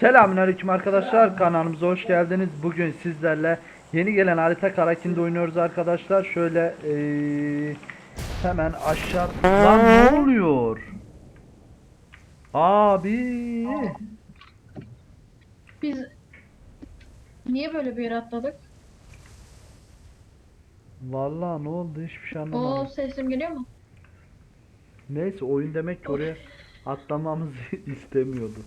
Selamünaleyküm arkadaşlar kanalımıza hoş geldiniz. Bugün sizlerle yeni gelen harita Karakin'de oynuyoruz arkadaşlar. Şöyle eee, hemen aşağı Lan ne oluyor? Abi Biz niye böyle bir yere atladık? Vallahi ne oldu hiçbir şey Oo anlamadım. sesim geliyor mu? Neyse oyun demek ki oraya atlamamızı istemiyordu.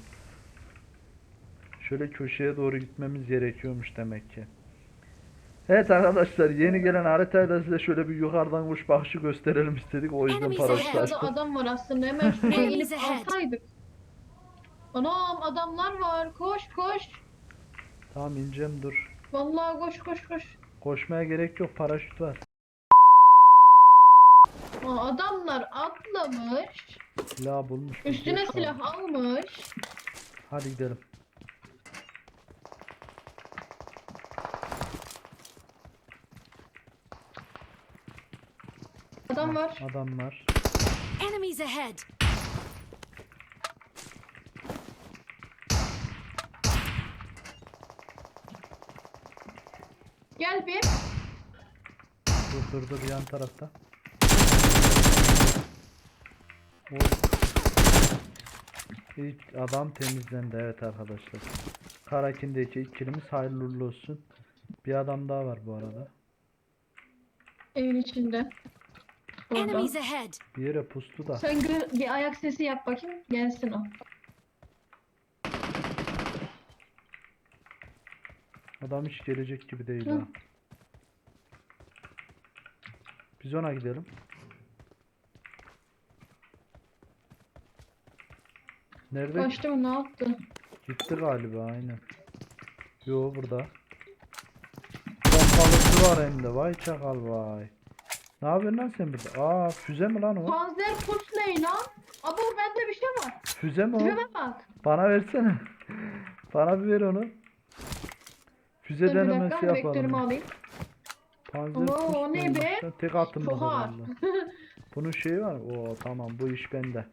Şöyle köşeye doğru gitmemiz gerekiyormuş demek ki. Evet arkadaşlar yeni gelen haritayı da size şöyle bir yukarıdan kuş bakışı gösterelim istedik. O yüzden paraşüt açtık. Burada adam var aslında hemen şuraya ahead. alsaydık. Anam adamlar var koş koş. Tamam ineceğim dur. Vallahi koş koş koş. Koşmaya gerek yok paraşüt var. Aa, adamlar atlamış. Silah bulmuş. Üstüne silah almış. Hadi gidelim. Adam var. Adamlar. Enemies ahead. Gel bir. Dur dur dur yan tarafta. O. İlk adam temizlendi evet arkadaşlar. Karakin'deki ilk kilimiz hayırlı uğurlu olsun. Bir adam daha var bu arada. Evin içinde. Enemies ahead. Bir yere pustu da. Sen gö- bir ayak sesi yap bakayım. Gelsin o. Adam hiç gelecek gibi değil Hı. ha. Biz ona gidelim. Nerede? Kaçtı mı ne yaptı? Gitti galiba aynen. Yo burada. Pompalısı var hem de. Vay çakal vay. Ne yapıyorsun lan sen burada? Aa füze mi lan o? Panzer pus ne lan? Abo bende bir şey var. Füze mi o? Tipime bak. Bana versene. Bana bir ver onu. Füze Dur denemesi dakika vektörümü yapalım. alayım. Panzer Oo, o ne be? lan? Tek Soğar. herhalde. Bunun şeyi var. Oo tamam bu iş bende.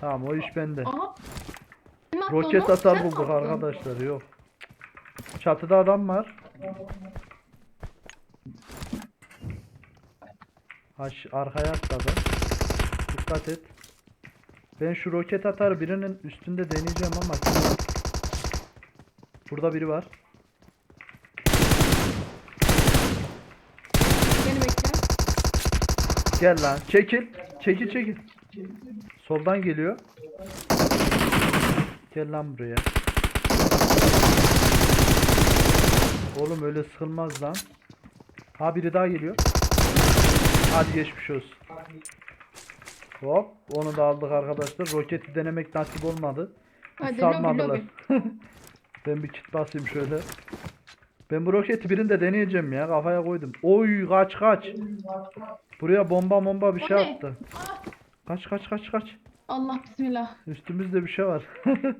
Tamam o iş bende. Aha. Roket atar Sen bulduk arkadaşlar yok. Çatıda adam var. Aş arkaya atladı. Dikkat et. Ben şu roket atar birinin üstünde deneyeceğim ama Burada biri var. Beni bekle. Gel lan. Çekil. Çekil çekil. Soldan geliyor. Gel lan buraya. Oğlum öyle sıkılmaz lan. Ha biri daha geliyor. Hadi geçmiş olsun. Hop onu da aldık arkadaşlar. Roketi denemek nasip olmadı. Hadi lobi Salmadılar. lobi. ben bir kit basayım şöyle. Ben bu roketi birinde deneyeceğim ya. Kafaya koydum. Oy kaç kaç. Buraya bomba bomba bir O şey ne? attı. Ah, Kaç kaç kaç kaç. Allah bismillah. Üstümüzde bir şey var.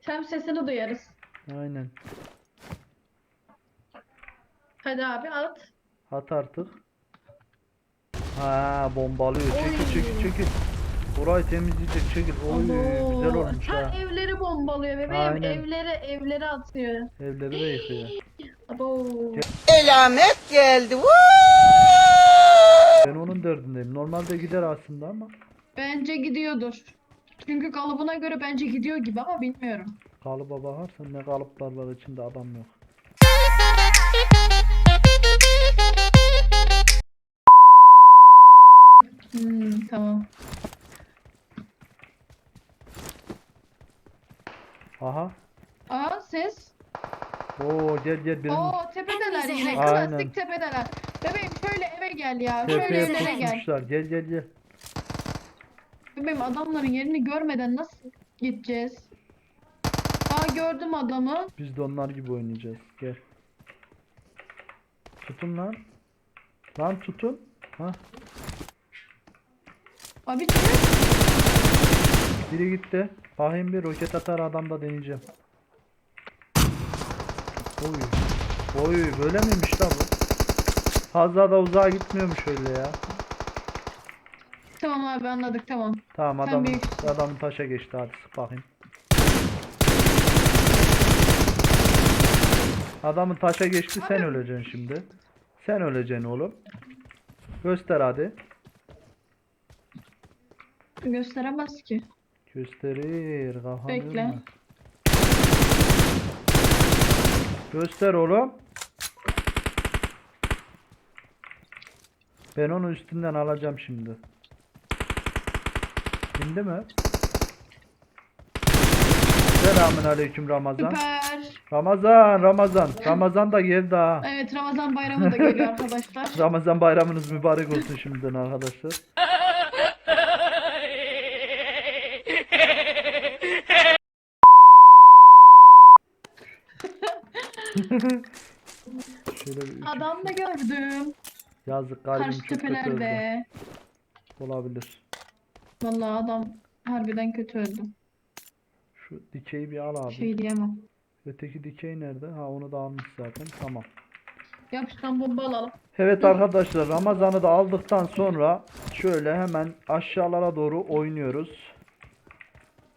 Sen sesini duyarız. Aynen. Hadi abi at. At artık. Ha bombalıyor. Çekil çekil çekil. Burayı temizleyecek çekil. Oy Abo. güzel olmuş Her ha. evleri bombalıyor bebeğim. Aynen. Evleri evleri atıyor. Evleri de yıkıyor. Abo. Elamet geldi. Ben onun derdindeyim. Normalde gider aslında ama Bence gidiyordur. Çünkü kalıbına göre bence gidiyor gibi ama bilmiyorum. kalıba bakarsan ne kalıplar var içinde adam yok. Tamam. Aha. Aa ses. Oo gel gel birinin Oo tepedeler yine. ahead. Klasik tepedeler. Bebeğim şöyle eve gel ya. Şöyle tepeye evlere gel. pusmuşlar. Gel gel gel. Bebeğim adamların yerini görmeden nasıl gideceğiz? Aa gördüm adamı. Biz de onlar gibi oynayacağız. Gel. Tutun lan. Lan tutun. Ha. Abi Biri gitti. Fahim bir roket atar adamda deneyeceğim. Oy. Oy böyle miymiş la bu? Fazla da uzağa gitmiyormuş öyle ya. Tamam abi anladık tamam. Tamam Sen adam adam taşa geçti hadi sık bakayım. Adamın taşa geçti sen öleceksin şimdi. Sen öleceksin oğlum. Göster hadi. Gösteremez ki. Gösterir kafanı Bekle. yorma. Göster oğlum. Ben onu üstünden alacağım şimdi. İndi mi? Selamun aleyküm Ramazan. Süper. Ramazan, Ramazan. Ramazan da geldi ha. Evet Ramazan bayramı da geliyor arkadaşlar. Ramazan bayramınız mübarek olsun şimdiden arkadaşlar. Şöyle bir üç- Adam da gördüm. yazık kalbim Karşı çok kötü öldü. tepelerde. Olabilir. Vallahi adam harbiden kötü öldü. Şu dikeyi bir al abi. Şey diyemem. Öteki dikey nerede? Ha onu da almış zaten. Tamam. Yapıştan bomba alalım. Evet arkadaşlar Ramazan'ı da aldıktan sonra şöyle hemen aşağılara doğru oynuyoruz.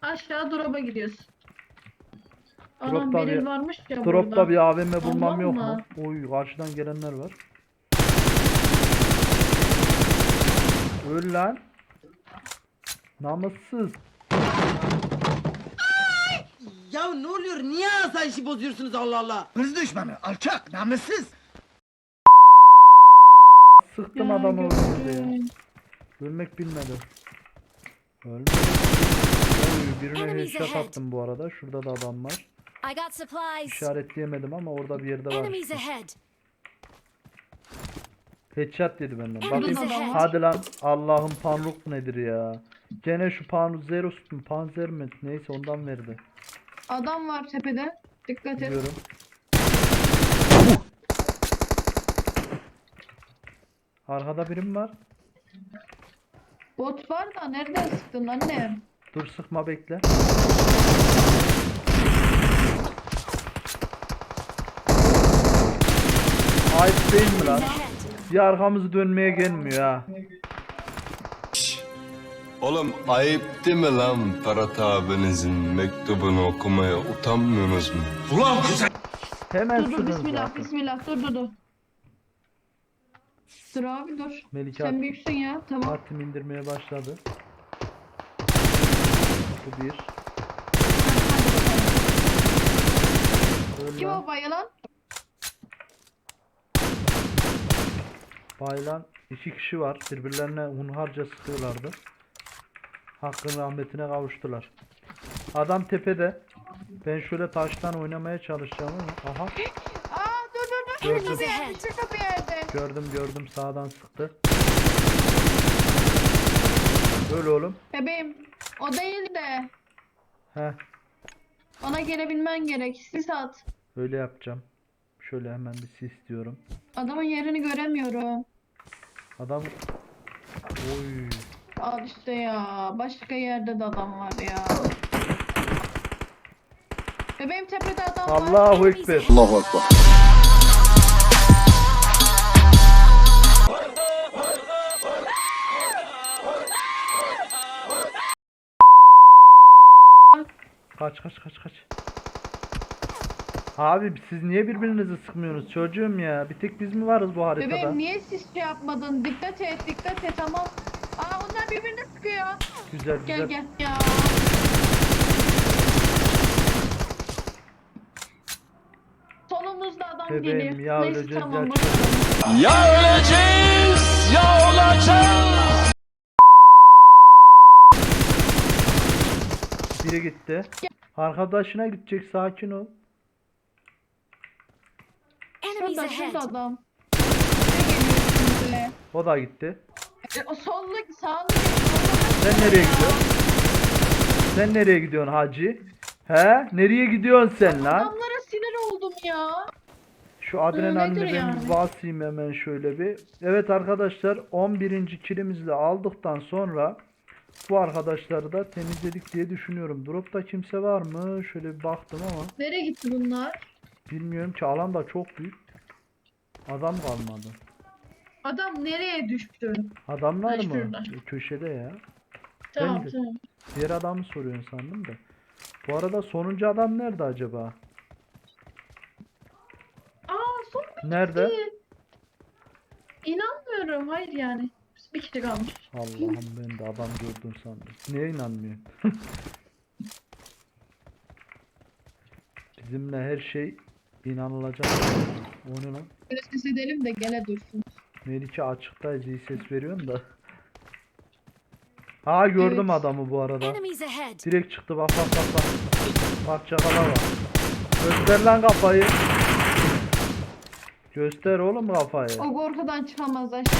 Aşağı drop'a gidiyoruz. Anam Drop'ta bir- varmış ya Drop'ta burada. bir AVM bulmam Almam yok mu? Oy karşıdan gelenler var. Öl lan. Namussuz. Ya ne oluyor? Niye asayişi bozuyorsunuz Allah Allah? Hız düşmanı, alçak, namussuz. Sıktım Ya adamı öldürdü ya. gördüm. Ölmek bilmedi. Ölmedi. Oy birine Enemies headshot ahead. attım bu arada. Şurada da adam var. I got supplies. İşaretleyemedim ama orada bir yerde var. Enemies ahead. Headshot dedi benden. Enemies Bakayım. ahead. Hadi lan Allah'ın panruk nedir ya? Gene şu Panzerus mu? Panzer mi? Neyse ondan verdi. Adam var tepede. Dikkat et. Biliyorum. Arkada birim var. Bot var da nereden sıktın annem? Dur sıkma bekle. Ayıp değil mi lan? Bir arkamızı dönmeye gelmiyor ha. Oğlum ayıp değil mi lan Ferhat abinizin mektubunu okumaya utanmıyorsunuz mu? Ulan Hemen Dur dur bismillah zaten. bismillah dur dur dur. Dur abi dur. Melike Sen at- büyüksün ya tamam. Hatim indirmeye başladı. Bu bir. Öl Kim lan. o bayılan? Baylan iki kişi var. Birbirlerine hunharca sıkıyorlardı. Hakkın rahmetine kavuştular. Adam tepede. Ben şöyle taştan oynamaya çalışacağım ama. Aha Aa dur dur dur. Gördüm. Şurada bir yerde gördüm gördüm sağdan sıktı. Öyle oğlum. Bebeğim o değil de Heh ona gelebilmen gerek. Sis at. öyle yapacağım. Şöyle hemen bir sis diyorum. Adamın yerini göremiyorum. Adam Oy. Al işte ya. Başka yerde de adam var ya. Bebeğim tepede adam var. Allahu Ekber. Kaç kaç kaç kaç. Abi siz niye birbirinizi sıkmıyorsunuz çocuğum ya? Bir tek biz mi varız bu haritada? Bebeğim niye siz şey yapmadın? Dikkat et, dikkat et tamam. Aa onlar birbirini sıkıyor. Güzel güzel. Gel gel. Ya. Solumuzda adam Bebeğim, geliyor. ya Neyse öleceğiz tamam ya öleceğiz ya olacağız. Biri gitti. Arkadaşına gidecek sakin ol. Enemies Şurada şurada ahead. adam. Geliyor şimdi? O da gitti. E, o sollu sağlı. Sen nereye gidiyorsun? Sen nereye gidiyorsun hacı? He? Nereye gidiyorsun sen lan? Adamlara sinir oldum ya. Şu adrenalini nedir ben yani? basayım hemen şöyle bir. Evet arkadaşlar 11. kilimizi de aldıktan sonra bu arkadaşları da temizledik diye düşünüyorum. Drop'ta kimse var mı? Şöyle bir baktım ama Nereye gitti bunlar? bilmiyorum ki alan da çok büyük. Adam kalmadı. Adam nereye düştü? Adamlar Ay, mı? şurada. E, Köşede ya. Tamam de- tamam. Diğer adamı soruyorsun sandım da. Bu arada sonuncu adam nerede acaba? Nerede? İnanmıyorum. Hayır yani. Bir kişi kalmış. Allah'ım ben de adam gördüm sandım. Niye inanmıyorsun? Bizimle her şey inanılacak. O ne lan? Böyle ses edelim de gele dursun. Melike açıktayız iyi ses veriyorsun da. Ha gördüm Evet. adamı bu arada. Enemies ahead. Direkt çıktı bak bak bak bak. Bak çakala bak. Göster lan kafayı. Göster oğlum kafayı. O korkudan çıkamaz aşkım.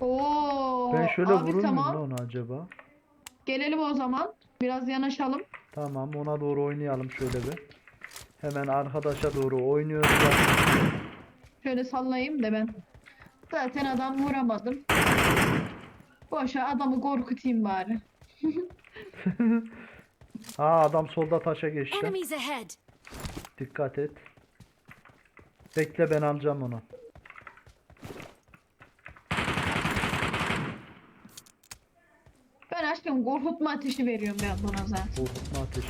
Oo, Ben şöyle abi vurur muyum tamam. lan onu acaba? Gelelim o zaman. Biraz yanaşalım. Tamam ona doğru oynayalım şöyle bir. Hemen arkadaşa doğru oynuyoruz. ya. Şöyle sallayayım da ben. Zaten adam vuramadım. Boşa adamı korkutayım bari. Ha adam solda taşa geçti. Dikkat et. Bekle ben alacağım onu. Aşkım korkutma ateşi veriyorum ben buna zaten. Korkutma ateşi.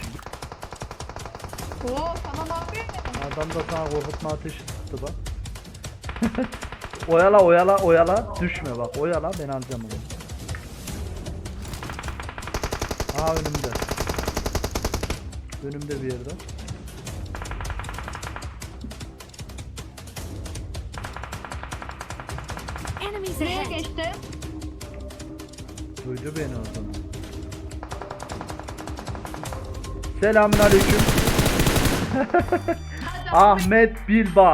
Oo tamam abi. Adam da sana korkutma ateşi sıktı bak. oyala oyala oyala. Düşme bak oyala ben alacağım onu. Aa önümde. Önümde bir yerde. Enemies ahead. geçti? Duydu beni o zaman. Selamün aleyküm. Ahmet Bilba.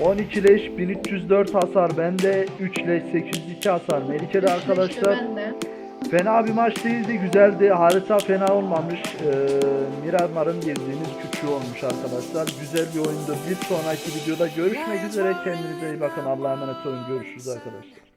12 leş 1304 hasar. Bende 3 leş 802 hasar. Melike'de arkadaşlar İşte fena bir maç değildi. Güzeldi. Harita fena olmamış. Ee, Miramar'ın girdiğiniz küçüğü olmuş arkadaşlar. Güzel bir oyundu. Bir sonraki videoda görüşmek üzere. Kendinize iyi bakın. Allah'a emanet olun. Görüşürüz arkadaşlar.